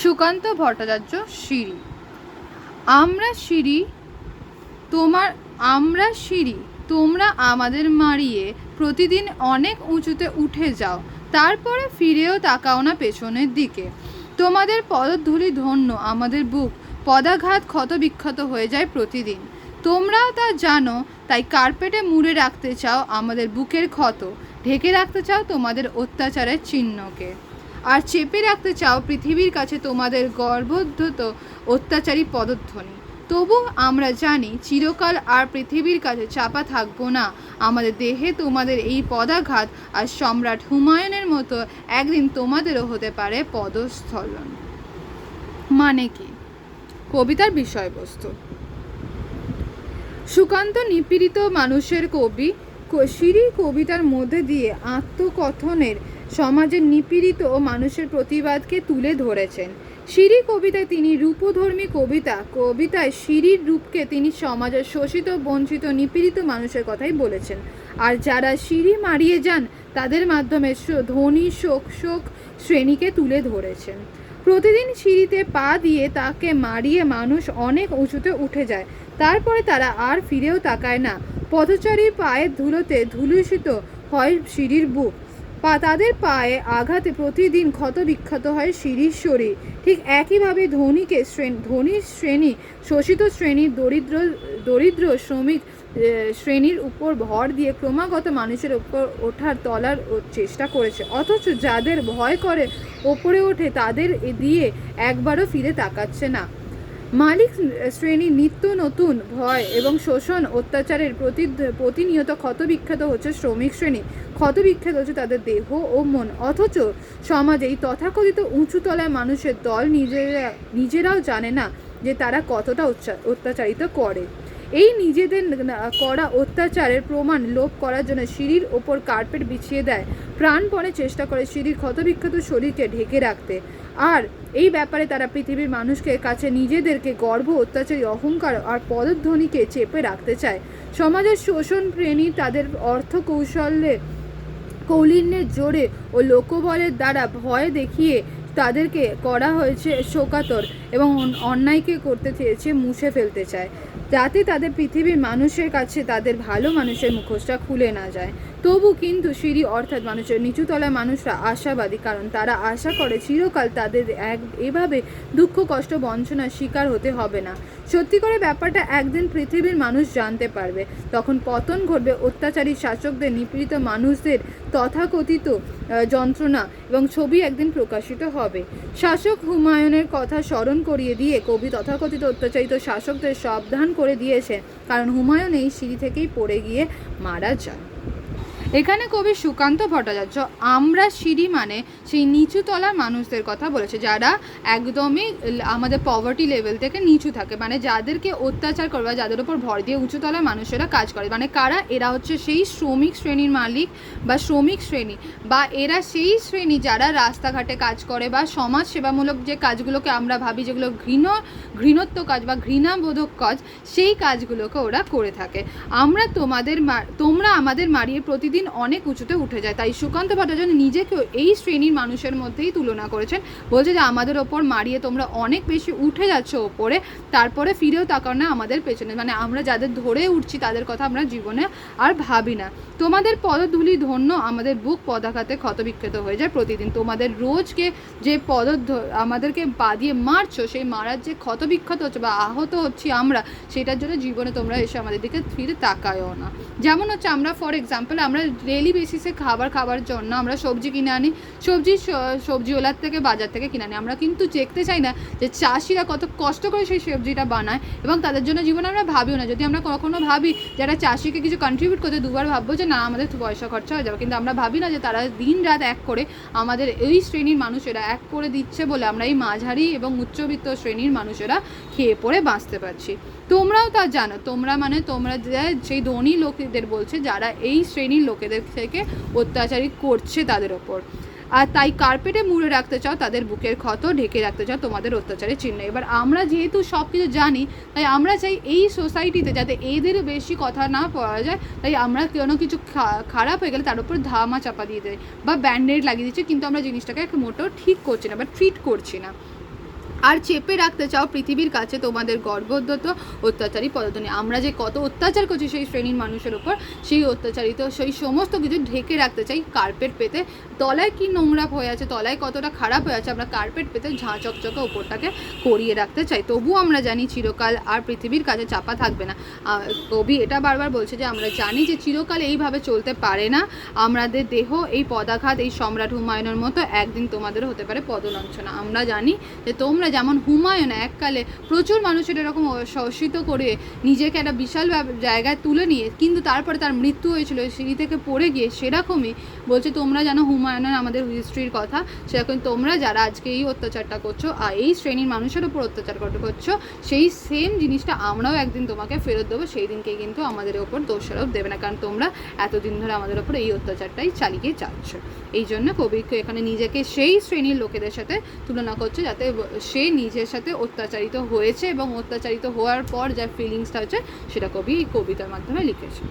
সুকান্ত ভট্টাচার্য সিঁড়ি। আমরা সিঁড়ি, তোমার, আমরা সিঁড়ি, তোমরা আমাদের মারিয়ে প্রতিদিন অনেক উঁচুতে উঠে যাও, তারপরে ফিরেও তাকাও না পেছনের দিকে। তোমাদের পদধূলি ধন্য আমাদের বুক, পদাঘাত ক্ষত বিক্ষত হয়ে যায় প্রতিদিন। তোমরাও তা জানো, তাই কার্পেটে মুড়ে রাখতে চাও আমাদের বুকের ক্ষত, ঢেকে রাখতে চাও তোমাদের অত্যাচারের চিহ্নকে। আর চেপে রাখতে চাও পৃথিবীর কাছে তোমাদের গর্বোদ্ধত অত্যাচারী পদধ্বনি। তবু আমরা জানি চিরকাল আর পৃথিবীর কাছে চাপা থাকব না। আমাদের দেহে তোমাদের এই পদাঘাত আর সম্রাট হুমায়ুনের মতো একদিন তোমাদেরও হতে পারে পদস্থলন। মানে কি? কবিতার বিষয়বস্তু। সুকান্ত নিপীড়িত মানুষের কবি সিঁড়ি কবিতার মধ্যে দিয়ে আত্মকথনের সমাজের নিপীড়িত মানুষের প্রতিবাদকে তুলে ধরেছেন। সিঁড়ি কবিতায় তিনি রূপধর্মী কবিতা, কবিতায় সিঁড়ির রূপকে তিনি সমাজের শোষিত, বঞ্চিত, নিপীড়িত মানুষের কথাই বলেছেন। আর যারা সিঁড়ি মারিয়ে যান, তাদের মাধ্যমে ধনী শোক শোক শ্রেণীকে তুলে ধরেছেন। প্রতিদিন সিঁড়িতে পা দিয়ে তাকে মারিয়ে মানুষ অনেক উঁচুতে উঠে যায়। তারপরে তারা আর ফিরেও তাকায় না। পথচারী পায়ের ধুলোতে ধুলুষিত হয় সিঁড়ির বুক। পা, তাদের পায়ে আঘাতে প্রতিদিন ক্ষত বিক্ষত হয় সিঁড়ির শরীর। ঠিক একইভাবে ধনীকে শ্রেণি ধনী শ্রেণি, শোষিত শ্রেণির দরিদ্র দরিদ্র শ্রমিক শ্রেণির উপর ভর দিয়ে ক্রমাগত মানুষের উপর ওঠার তলার চেষ্টা করেছে। অথচ যাদের ভয় করে ওপরে ওঠে, তাদের দিয়ে একবারও ফিরে তাকাচ্ছে না। মালিক শ্রেণি নিত্য নতুন ভয় এবং শোষণ, অত্যাচারের প্রতি প্রতিনিয়ত ক্ষতবিখ্যাত হচ্ছে শ্রমিক শ্রেণি। ক্ষতবিখ্যাত হচ্ছে তাদের দেহ ও মন। অথচ সমাজে এই তথাকথিত উঁচুতলায় মানুষের দল নিজেরা, নিজেরাও জানে না যে তারা কতটা অত্যাচারিত করে। এই নিজেদের করা অত্যাচারের প্রমাণ লোপ করার জন্য সিঁড়ির ওপর কার্পেট বিছিয়ে দেয়। প্রাণপণে চেষ্টা করে সিঁড়ির ক্ষতবিক্ষত শরীরকে ঢেকে রাখতে। আর এই ব্যাপারে তারা পৃথিবীর মানুষকে কাছে নিজেদেরকে গর্ব, অত্যাচারী, অহংকার আর পদধ্বনিকে চেপে রাখতে চায়। সমাজের শোষণ প্রেমী তাদের অর্থ কৌশলে কৌলিন্যের জোরে ও লোকবলের দ্বারা ভয় দেখিয়ে তাদেরকে করা হয়েছে শোকাতর এবং অন্যায়কে করতে চেয়েছে, মুছে ফেলতে চায়। যাতে তাদের পৃথিবীর মানুষের কাছে তাদের ভালো মানুষের মুখোশটা খুলে না যায়। তবু কিন্তু সিঁড়ি অর্থাৎ মানুষের নিচুতলা মানুষরা আশাবাদী, কারণ তারা আশা করে চিরকাল তাদের এক, এভাবে দুঃখ, কষ্ট, বঞ্চনার শিকার হতে হবে না। সত্যি করে ব্যাপারটা একদিন পৃথিবীর মানুষ জানতে পারবে। তখন পতন ঘটবে অত্যাচারী শাসকদের, নিপীড়িত মানুষদের তথাকথিত যন্ত্রণা এবং ছবি একদিন প্রকাশিত হবে। শাসক হুমায়ুনের কথা স্মরণ করিয়ে দিয়ে কবি তথাকথিত অত্যাচারিত শাসকদের সাবধান করে দিয়েছেন কারণ হুমায়ুন এই সিঁড়ি থেকেই পড়ে গিয়ে মারা যান। এখানে কবি সুকান্ত ভট্টাচার্য, আমরা সিঁড়ি মানে সেই নিচু নিচুতলার মানুষদের কথা বলেছে, যারা একদমই আমাদের পভার্টি লেভেল থেকে নিচু থাকে। মানে যাদেরকে অত্যাচার করে বা যাদের উপর ভর দিয়ে উঁচুতলার মানুষেরা কাজ করে। মানে কারা? এরা হচ্ছে সেই শ্রমিক শ্রেণির মালিক বা শ্রমিক শ্রেণি। বা এরা সেই শ্রেণি যারা রাস্তাঘাটে কাজ করে বা সমাজ সেবামূলক যে কাজগুলোকে আমরা ভাবি, যেগুলো ঘৃণ, ঘৃণত্ব কাজ বা ঘৃণাবোধক কাজ, সেই কাজগুলোকে ওরা করে থাকে। আমরা তোমাদের তোমরা আমাদের মারিয়ে প্রতিদিন অনেক উঁচুতে উঠে যায়। তাই সুকান্ত ভট্টাচার্য নিজেকেও এই শ্রেণির মানুষের মধ্যেই তুলনা করেছেন। বলছে যে, আমাদের ওপর মারিয়ে তোমরা অনেক বেশি উঠে যাচ্ছ ওপরে, তারপরে ফিরেও তাকাও না আমাদের পেছনে। মানে আমরা যাদের ধরে উঠছি, তাদের কথা আমরা জীবনে আর ভাবি না। তোমাদের পদধূলি ধন্য আমাদের বুক পদাঘাতে ক্ষতবিক্ষত হয়ে যায় প্রতিদিন। তোমাদের রোজকে যে পদ আমাদেরকে পা দিয়ে মারছো, সেই মারার যে ক্ষতবিক্ষত হচ্ছে বা আহত হচ্ছি আমরা, সেটার জন্য জীবনে তোমরা এসে আমাদের দিকে ফিরে তাকায়ও না। যেমন হচ্ছে, আমরা ফর এক্সাম্পল আমরা ডেলি বেসিসে খাবার খাবার জন্য আমরা সবজি কিনে আনি। সবজি সবজিওয়ালার থেকে, বাজার থেকে কিনে আনি। আমরা কিন্তু দেখতে চাই না যে চাষিরা কত কষ্ট করে সেই সবজিটা বানায় এবং তাদের জন্য জীবনে আমরা ভাবিও না। যদি আমরা কখনো ভাবি যারা চাষিকে কিছু কন্ট্রিবিউট করতে দুবার ভাববো যে না, আমাদের পয়সা খরচা হয়ে যাবে। কিন্তু আমরা ভাবি না যে তারা দিন রাত এক করে আমাদের এই শ্রেণির মানুষেরা এক করে দিচ্ছে বলে আমরা এই মাঝারি এবং উচ্চবিত্ত শ্রেণির মানুষেরা খেয়ে পড়ে বাঁচতে পারছি। তোমরাও তা জানো। তোমরা মানে তোমরা যে, সেই ধনী লোকেদের বলছে যারা এই শ্রেণির লোকেদের থেকে অত্যাচারী করছে তাদের ওপর। আর তাই কার্পেটে মুড়ে রাখতে চাও, তাদের বুকের ক্ষত, ঢেকে রাখতে চাও, তোমাদের অত্যাচারের চিহ্ন। এবার আমরা যেহেতু সব কিছু জানি, তাই আমরা চাই এই সোসাইটিতে যাতে এদের বেশি কথা না পাওয়া যায়, তাই আমরা কোনো কিছু খারাপ হয়ে গেলে তার উপর ধামা চাপা দিয়ে দেয় বা ব্যান্ডেড লাগিয়ে দিচ্ছি, কিন্তু আমরা জিনিসটাকে মোটেও ঠিক করছি না বা ট্রিট করছি না। আর চেপে রাখতে চাও পৃথিবীর কাছে তোমাদের গর্ভোদ্ধত অত্যাচারী পদধ্বনি আমরা যে কত অত্যাচার করছি সেই শ্রেণির মানুষের ওপর সেই অত্যাচারিত, সেই সমস্ত কিছু ঢেকে রাখতে চাই কার্পেট পেতে। তলায় কি নোংরা হয়ে আছে, তলায় কতটা খারাপ হয়ে আছে, আমরা কার্পেট পেতে ঝাঁ চকচকে ওপরটাকে করিয়ে রাখতে চাই। তবুও আমরা জানি চিরকাল আর পৃথিবীর কাছে চাপা থাকবে না। কবি এটা বারবার বলছে যে, আমরা জানি যে চিরকাল এইভাবে চলতে পারে না। আমাদের দেহ, এই পদাঘাত, এই সম্রাট হুমায়ুনের মতো একদিন তোমাদের হতে পারে পদলাঞ্ছনা। আমরা জানি যে তোমরা যেমন হুমায়ুন, এককালে প্রচুর মানুষের এরকম শোষিত করে নিজেকে একটা বিশাল জায়গায় তুলে নিয়ে, কিন্তু তারপরে তার মৃত্যু হয়েছিল, সিঁড়ি থেকে পড়ে গিয়ে সেরকমই বলছে, তোমরা জানো হুমায়ুনের আমাদের হিস্ট্রির কথা, সেরকম তোমরা যারা আজকে এই অত্যাচারটা করছ আর এই শ্রেণির মানুষের উপর অত্যাচার কর- করছ, সেই সেম জিনিসটা আমরাও একদিন তোমাকে ফেরত দেবো, সেই দিনকে কিন্তু আমাদের ওপর দোষারোপ দেবে না, কারণ তোমরা এতদিন ধরে আমাদের ওপর এই অত্যাচারটাই চালিয়ে যাচ্ছ। এই জন্য কবিকে এখানে নিজেকে সেই শ্রেণির লোকেদের সাথে তুলনা করছে, যাতে সে নিজের সাথে অত্যাচারিত হয়েছে এবং অত্যাচারিত হওয়ার পর যা ফিলিংসটা হচ্ছে সেটা কবি কবিতার মাধ্যমে লিখেছে